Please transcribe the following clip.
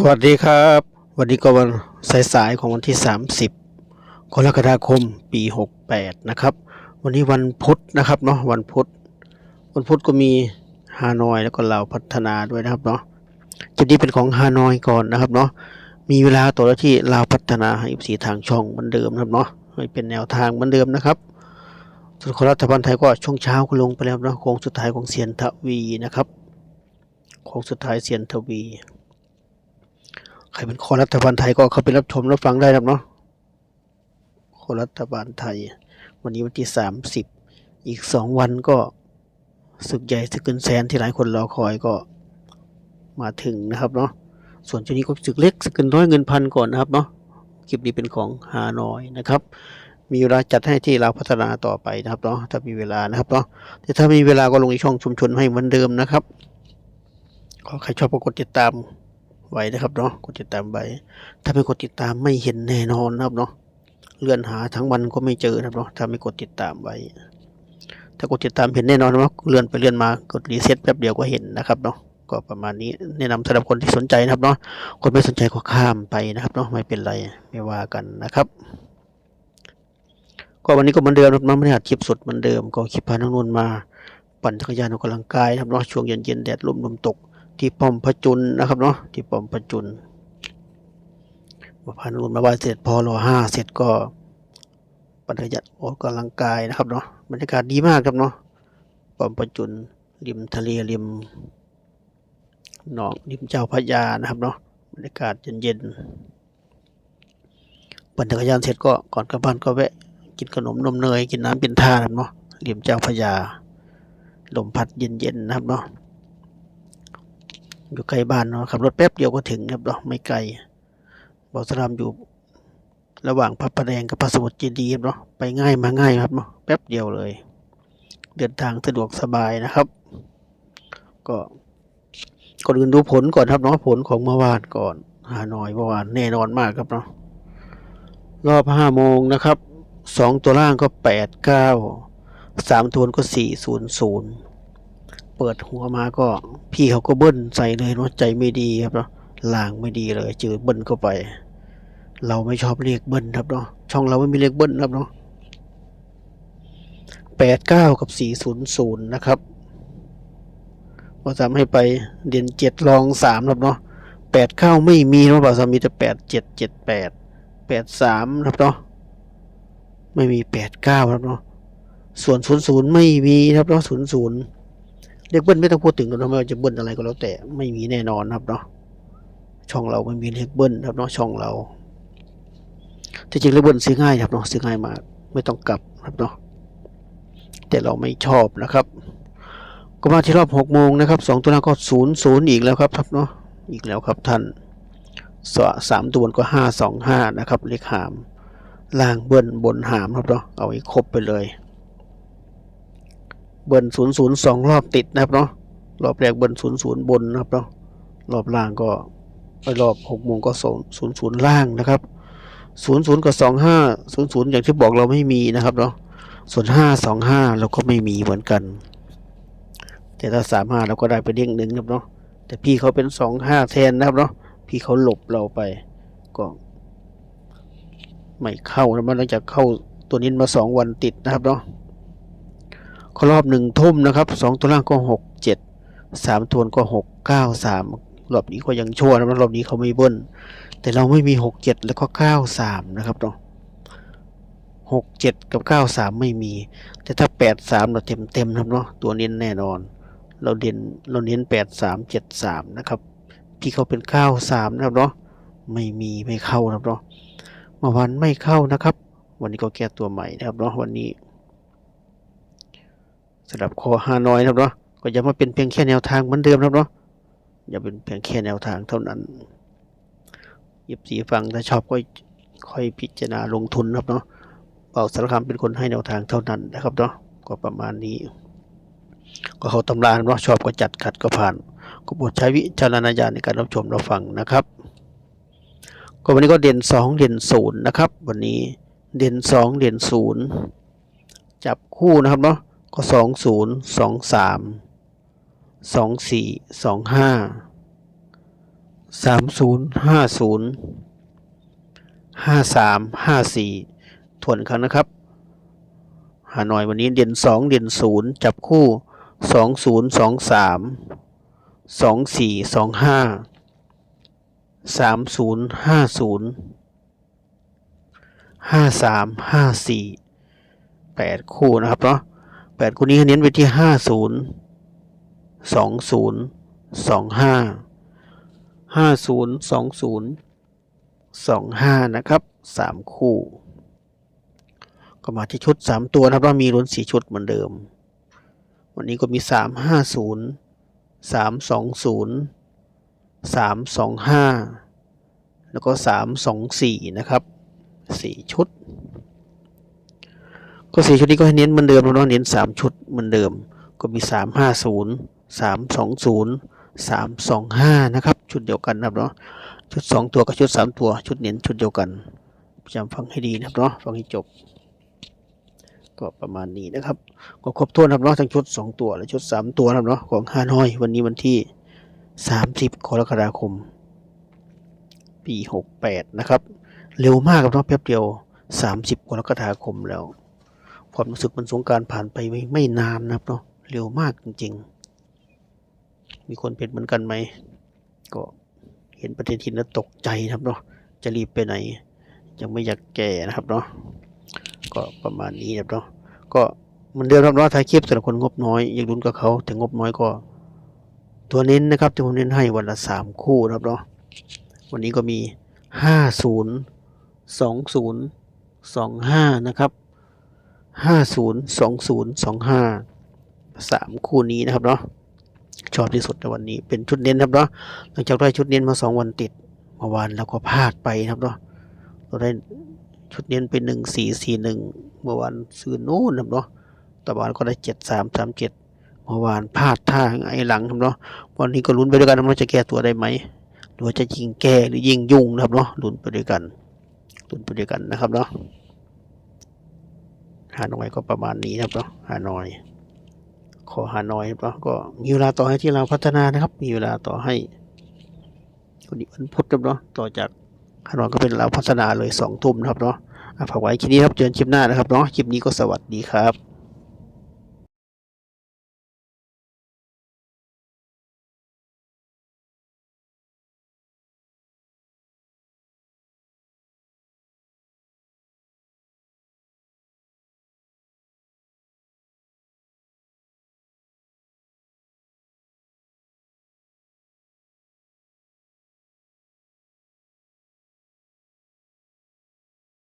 สวัสดีครับ วันนี้ก็วันสายๆของวันที่ 30กรกฎาคมปี 68 นะครับ วันนี้วันพุธนะครับเนาะวันพุธวันพุธก็มีฮานอยแล้วก็ลาวพัฒนาด้วยนะครับเนาะจุดนี้เป็นของฮานอยก่อนนะครับเนาะมีเวลาต่อแล้วที่ลาวพัฒนาให้สีทางช่องเหมือนเดิมนะครับเนาะให้เป็นแนวทางเหมือนเดิมนะครับส่วนของรัฐบาลไทยก็ช่วงเช้าก็ลงไปแล้วนะโค้งสุดท้ายของเซียนทวีนะครับโค้งสุดท้ายเซียนทวี ครเป็นคอรัฐบาลไทยก็เข้าไปรับชมรับฟังได้ครับเนาะคอรัฐบาลไทย วันนี้วันที่สามสิบอีกสองวันก็ศึกใหญ่ศึกเกินแสนที่หลายคนรอคอยก็มาถึงนะครับเนาะส่วนช่วงนี้ก็ศึกเล็กศึกเกินร้อยเงินพันก่อนนะครับเนาะคลิปนี้เป็นของฮานอยนะครับ มีเวลาจัดให้ที่เราพัฒนาต่อไปนะครับเนาะถ้ามีเวลานะครับเนาะแต่ถ้ามีเวลาก็ลงในช่องชุมชนให้เหมือนเดิมนะครับขอใครชอบก็กดติดตาม ไว้นะครับเนาะกดติดตามไว้ ถ้าไม่กดติดตามไม่เห็นแน่นอนนะครับเนาะเลื่อนหาทั้งวันก็ไม่เจอนะครับเนาะถ้าไม่กดติดตามไว้ ถ้ากดติดตามเห็นแน่นอนว่าเลื่อนไปเลื่อนมากดรีเซ็ตแป๊บเดียวก็เห็นนะครับเนาะก็ประมาณนี้แนะนำสำหรับคนที่สนใจนะครับเนาะคนไม่สนใจก็ข้ามไปนะครับเนาะไม่เป็นไรไม่ว่ากันนะครับ ก็วันนี้ก็เหมือนเดิมนะครับไม่ได้อัดคลิปสดเหมือนเดิม ก็คลิปพาน้องนนมา ปั่นจักรยานออกกำลังกายนะครับเนาะช่วงเย็นๆแดดลมลมตก ที่ป้อมพระจุลนะครับเนาะที่ป้อมพระจุลมาพันรุ่นมาไหว้เสร็จพอรอห้าเสร็จก็ปัญญาออกกำลังกายนะครับเนาะบรรยากาศดีมากครับเนาะป้อมพระจุลริมทะเลริมหนองริมเจ้าพระยานะครับเนาะบรรยากาศเย็นๆปั่นจักรยานเสร็จก็ก่อนกลับบ้านก็แวะกินขนมนมเนยกินน้ำเป็นท่านะครับเนาะริมเจ้าพระยาลมพัดเย็นๆนะครับเนาะ อยู่ใกล้บ้านเนาะขับรถแป๊บเดียวก็ถึงครับเนาะไม่ไกลบอสลามอยู่ระหว่างพระประแดงกับพระสมุทรเจดีย์เนาะไปง่ายมาง่ายครับเนาะแป๊บเดียวเลย เดินทางสะดวกสบายนะครับ ก็ก่อนอื่นดูผลก่อนครับเนาะผลของเมื่อวานก่อนหาหน่อยเมื่อวานแน่นอนมากครับเนาะรอบห้าโมงนะครับสองตัวล่างก็แปดเก้าสามตัวก็สี่ศูนย์ศูนย์ เปิดหัวมาก็พี่เขาก็เบิ้ลใส่เลยเนาะใจไม่ดีครับเนาะลางไม่ดีเลยเจอเบิ้ลเข้าไป เราไม่ชอบเรียกเบิ้ลครับเนาะช่องเราไม่มีเรียกเบิ้ลครับเนาะแปดเก้ากับสี่ศูนย์ศูนย์นะครับเราทำให้ไปเดือนเจ็ดรองสามครับเนาะแปดเก้าไม่มีเนาะเราทำมีแต่แปดเจ็ดเจ็ดแปดแปดสามครับเนาะไม่มีแปดเก้าครับเนาะส่วนศูนย์ศูนย์ไม่มีครับเนาะศูนย์ศูนย์ เรียกเบิ้ลไม่ต้องพูดถึงกันนะไม่ว่าจะเบิ้ลอะไรก็แล้วแต่ไม่มีแน่นอนครับเนาะช่องเราไม่มีเรียกเบิ้ลครับเนาะช่องเราที่จริงเรียกเบิ้ลซื้อง่ายครับเนาะซื้อง่ายมากไม่ต้องกลับครับเนาะแต่เราไม่ชอบนะครับ ก็มาที่รอบหกโมงนะครับสองตัวหน้าก็ศูนย์ศูนย์อีกแล้วครับครับเนาะอีกแล้วครับท่านสสามตัวบนก็ห้าสองห้านะครับเลขหามล่างเบิ้ลบนหามครับเนาะเอาให้ครบไปเลย เบิ้ลศูนย์ศูนย์สองรอบติดนะครับเนาะรอบแรกเบิ้ลศูนย์ศูนย์บนนะครับเนาะรอบล่างก็ไปรอบหกโมงก็สองศูนย์ศูนย์ล่างนะครับศูนย์ศูนย์กับสองห้าศูนย์ศูนย์อย่างที่บอกเราไม่มีนะครับเนาะส่วนห้าสองห้าเราก็ไม่มีเหมือนกัน แต่ถ้าสามห้าเราก็ได้ไปเด้งหนึ่งนะครับเนาะแต่พี่เขาเป็นสองห้าแทนนะครับเนาะพี่เขาหลบเราไปก็ไม่เข้านะมันหลังจากเข้าตัวนี้มาสองวันติดนะครับเนาะ ก็รอบหนึ่งทุ่มนะครับสองตัวล่างก็หกเจ็ดสามตัวก็หกเก้าสามรอบนี้ก็ยังชั่วนะรอบนี้เขาไม่เบิ้ลแต่เราไม่มีหกเจ็ดแล้วก็เก้าสามนะครับเนาะหกเจ็ดกับเก้าสามไม่มี แต่ถ้าแปดสามเราเต็มเต็มนะครับเนาะตัวเน้นแน่นอน เราเด่นเราเน้นแปดสามเจ็ดสามนะครับพี่เขาเป็นเก้าสามนะครับเนาะไม่มีไม่เข้านะครับเนาะเมื่อวันไม่เข้านะครับ วันนี้ก็แก้ตัวใหม่นะครับเนาะวันนี้ สำหรับคอฮานอยนะครับเนาะก็อย่ามาเป็นเพียงแค่แนวทางเหมือนเดิมครับเนาะอย่าเป็นเพียงแค่แนวทางเท่านั้นยิบสีฟังถ้าชอบก็ค่อยพิจารณาลงทุนครับเนาะเป่าสารคามเป็นคนให้แนวทางเท่านั้นนะครับเนาะก็ประมาณนี้ ก็เขาตำราเนาะชอบก็จัดขัดก็ผ่าน ก็โปรดใช้วิจารณญาณในการรับชมรับฟังนะครับ ก็วันนี้ก็เด่นสองเด่นศูนย์นะครับ วันนี้เด่นสองเด่นศูนย์จับคู่นะครับเนาะ ก็สองศูนย์สองสามสองสี่สองห้าสามศูนย์ห้าศูนย์ห้าสามห้าสี่ทวนครั้งนะครับหาหน่อยวันนี้เด่นสองเด่นศูนย์จับคู่สองศูนย์สองสามสองสี่สองห้าสามศูนย์ห้าศูนย์ห้าสามห้าสี่แปดคู่นะครับเนาะ แปดคู่นี้เน้นไปที่ห้าศูนย์สองศูนย์สองห้าห้าศูนย์สองศูนย์สองห้านะครับสามคู่ ก็มาที่ชุดสามตัวนะครับว่ามีลุ้นสี่ชุดเหมือนเดิม วันนี้ก็มีสามห้าศูนย์สามสองศูนย์สามสองห้าแล้วก็สามสองสี่นะครับสี่ชุด ก็สี่ชุดนี้ก็ให้เน้นเหมือนเดิมนะเนาะเน้นสามชุดเหมือนเดิม ก็มีสามห้าศูนย์สามสองศูนย์สามสองห้านะครับ ชุดเดียวกันนะครับเนาะชุดสองตัวกับชุดสามตัวชุดเน้นชุดเดียวกันพยาฟังให้ดีนะครับเนาะฟังให้จบ ก็ประมาณนี้นะครับ ก็ครบถ้วนครับเนาะทั้งชุดสองตัวและชุดสามตัวนะครับเนาะของฮานอย วันนี้วันที่สามสิบกรกฎาคม ปีหกแปดนะครับ เร็วมากครับเนาะแป๊บเดียวสามสิบกรกฎาคมแล้ว ความรู้สึกมันสงการผ่านไปไม่ไม่นานนะครับเนาะเร็วมากจริง ๆ มีคนเป็นเหมือนกันไหม ก็เห็นประเทศทินแล้วตกใจนะครับเนาะจะรีบไปไหน ยังไม่อยากแก่นะครับเนาะก็ประมาณนี้นะครับเนาะก็เหมือนเดิมครับเนาะถ่ายคลิปสำหรับคนงบน้อยอยากลุ้นกับเขาแต่งบน้อยก็ ตัวเน้นนะครับที่ผมเน้นให้วันละสามคู่นะครับเนาะวันนี้ก็มีห้าศูนย์สองศูนย์สองห้านะครับ ห้าศูนย์สองศูนย์สองห้าสามคู่นี้นะครับเนาะชอบที่สุดในวันนี้เป็นชุดเน้นครับเนาะหลังจากได้ชุดเน้นมาสองวันติดเมื่อวานเราก็พลาดไปนะครับเนาะเราได้ชุดเน้นเป็นหนึ่งสี่สี่หนึ่งเมื่อวานซื้อนู้นครับเนาะต่วานก็ได้เจ็ดสามสามเจ็ดเมื่อวานพลาดท่าไอ้หลังครับเนาะวันนี้ก็ลุ้นไปด้วยกันว่าจะแก้ตัวได้ไหมหรือว่าจะยิงแก้หรือยิงยุ่งนะครับเนาะลุ้นไปด้วยกันลุ้นไปด้วยกันนะครับเนาะ ฮานอยก็ประมาณนี้นะครับฮาะหานอย ขอฮานอยครับก็มีเวลาต่อให้ที่เราพัฒนานะครับ มีเวลาต่อให้คนนี้วันพุธครับเนาะต่อจากฮานอยก็เป็นเราพัฒนาเลยสองทุ่มนะครับเนาะอะฝากไว้คลิปนี้ครับเจอกันคลิปหน้านะครับเนาะคลิปนี้ก็สวัสดีครับ